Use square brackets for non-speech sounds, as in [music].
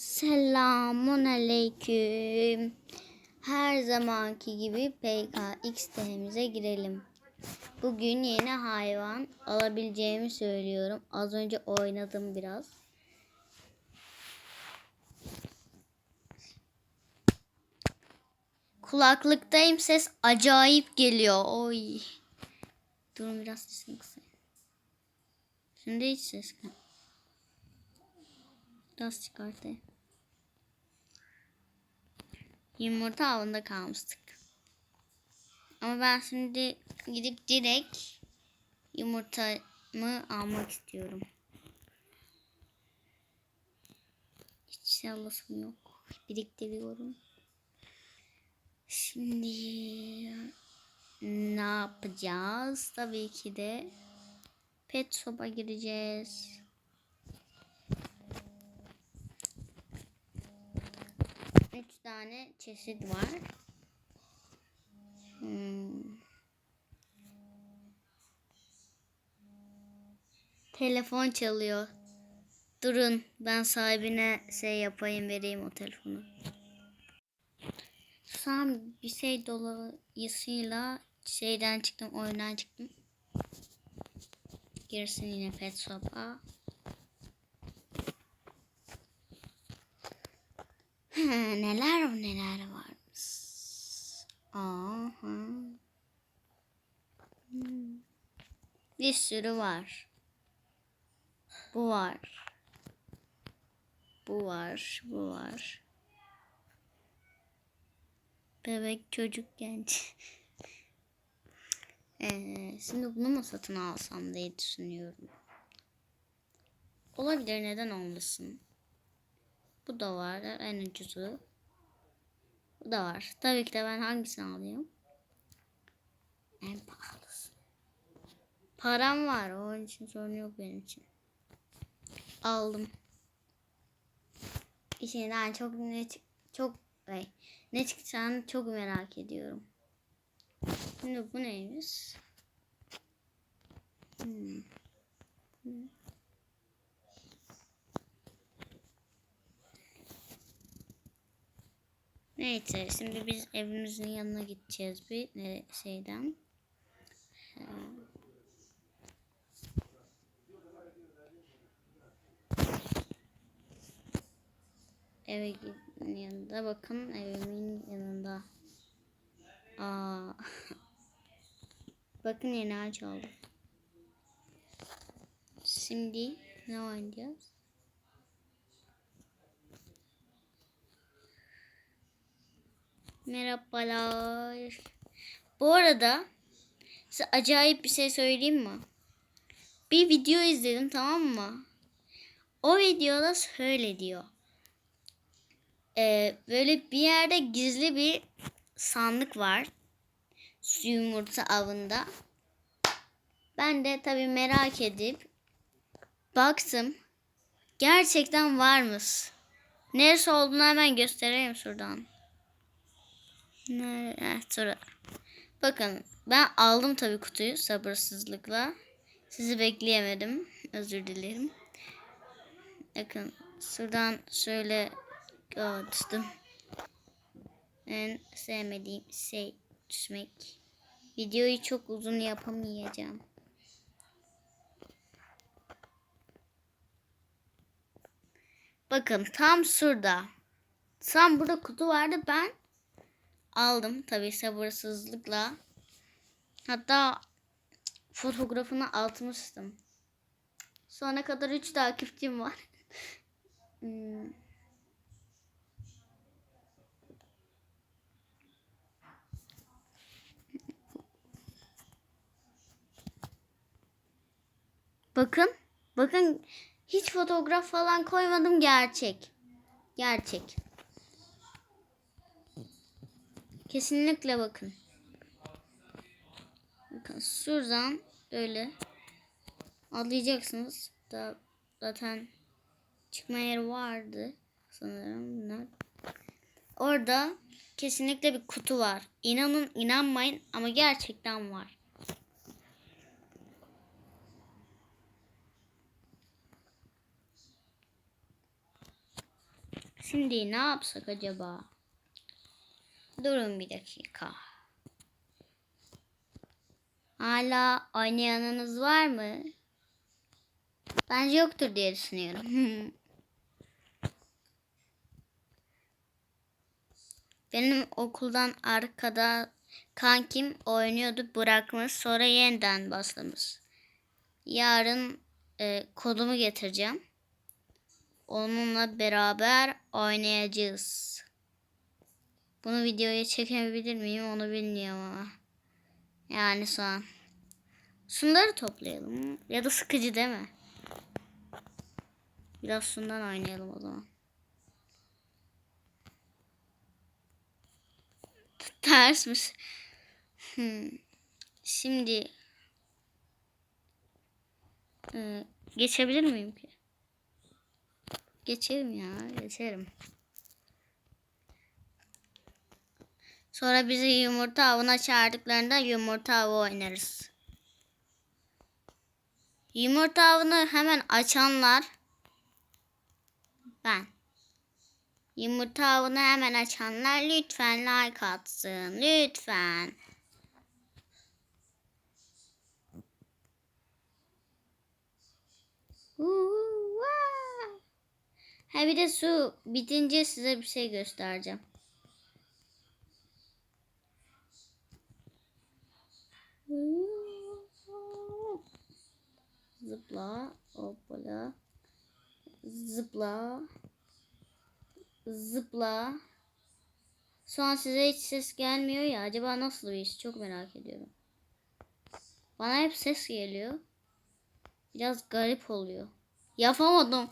Selamun aleyküm. Her zamanki gibi PKX'imize girelim. Bugün yeni hayvan alabileceğimi söylüyorum. Az önce oynadım biraz. Kulaklıktayım ses acayip geliyor. Oy. Durun biraz sesini kısayım. Şimdi hiç ses gelmiyor. Biraz çıkartayım. Yumurta avında kalmıştık. Ama ben şimdi gidip direkt yumurtamı almak istiyorum. Hiç sallasım yok. Biriktiriyorum. Şimdi ne yapacağız? Tabii ki de pet shop'a gireceğiz. Tane çeşit var. Hmm. Telefon çalıyor. Durun ben sahibine şey yapayım vereyim o telefonu. Sam bir şey dolayısıyla şeyden çıktım oyundan çıktım. Girsin yine pet shop'a. Neler neler varmış. Aha. Bir sürü var. Bu var. Bu var. Bu var. Bebek çocuk genç. [laughs] ee, şimdi bunu mu satın alsam diye düşünüyorum. Olabilir neden olmasın. Bu da var en ucuzu. Bu da var. Tabii ki de ben hangisini alayım? En pahalısı. Param var. Onun için sorun yok benim için. Aldım. İçinden çok ne çok ay, ne çıkacağını çok merak ediyorum. Şimdi bu neymiş? Hmm. Hmm. Neyse şimdi biz evimizin yanına gideceğiz bir ne- şeyden. Gidin yanında bakın evimin yanında. Aa. [laughs] bakın yeni ağaç aldım. Şimdi ne oynayacağız? Merhabalar. Bu arada size acayip bir şey söyleyeyim mi? Bir video izledim tamam mı? O videoda şöyle diyor. Ee, böyle bir yerde gizli bir sandık var. Su yumurta avında. Ben de tabii merak edip baktım. Gerçekten varmış. Neresi olduğunu hemen göstereyim şuradan. Nerede? Sonra. Bakın ben aldım tabii kutuyu sabırsızlıkla. Sizi bekleyemedim. Özür dilerim. Bakın şuradan şöyle düştüm. En sevmediğim şey düşmek. Videoyu çok uzun yapamayacağım. Bakın tam şurada. Tam burada kutu vardı ben aldım tabii sabırsızlıkla. Hatta fotoğrafını atmıştım. Şu ana kadar 3 takipçim var. [laughs] Hmm. Bakın. Bakın hiç fotoğraf falan koymadım gerçek. Gerçek. Kesinlikle bakın. Bakın şuradan böyle atlayacaksınız. Da zaten çıkma yeri vardı sanırım bunlar. Orada kesinlikle bir kutu var. İnanın inanmayın ama gerçekten var. Şimdi ne yapsak acaba? Durun bir dakika. Hala oynayanınız var mı? Bence yoktur diye düşünüyorum. [laughs] Benim okuldan arkada kankim oynuyordu bırakmış sonra yeniden başlamış. Yarın e, kodumu getireceğim. Onunla beraber oynayacağız. Bunu videoya çekebilir miyim onu bilmiyorum ama. Yani şu an. Şunları toplayalım. Ya da sıkıcı değil mi? Biraz şundan oynayalım o zaman. [laughs] Tersmiş. Hmm. Şimdi e, geçebilir miyim ki? Geçerim ya, geçerim. Sonra bizi yumurta avına çağırdıklarında yumurta avı oynarız. Yumurta avını hemen açanlar ben. Yumurta avını hemen açanlar lütfen like atsın. Lütfen. Ha bir de su bitince size bir şey göstereceğim. Zıpla, hoppala. Zıpla. Zıpla. Şu an size hiç ses gelmiyor ya. Acaba nasıl bir iş? Çok merak ediyorum. Bana hep ses geliyor. Biraz garip oluyor. Yapamadım.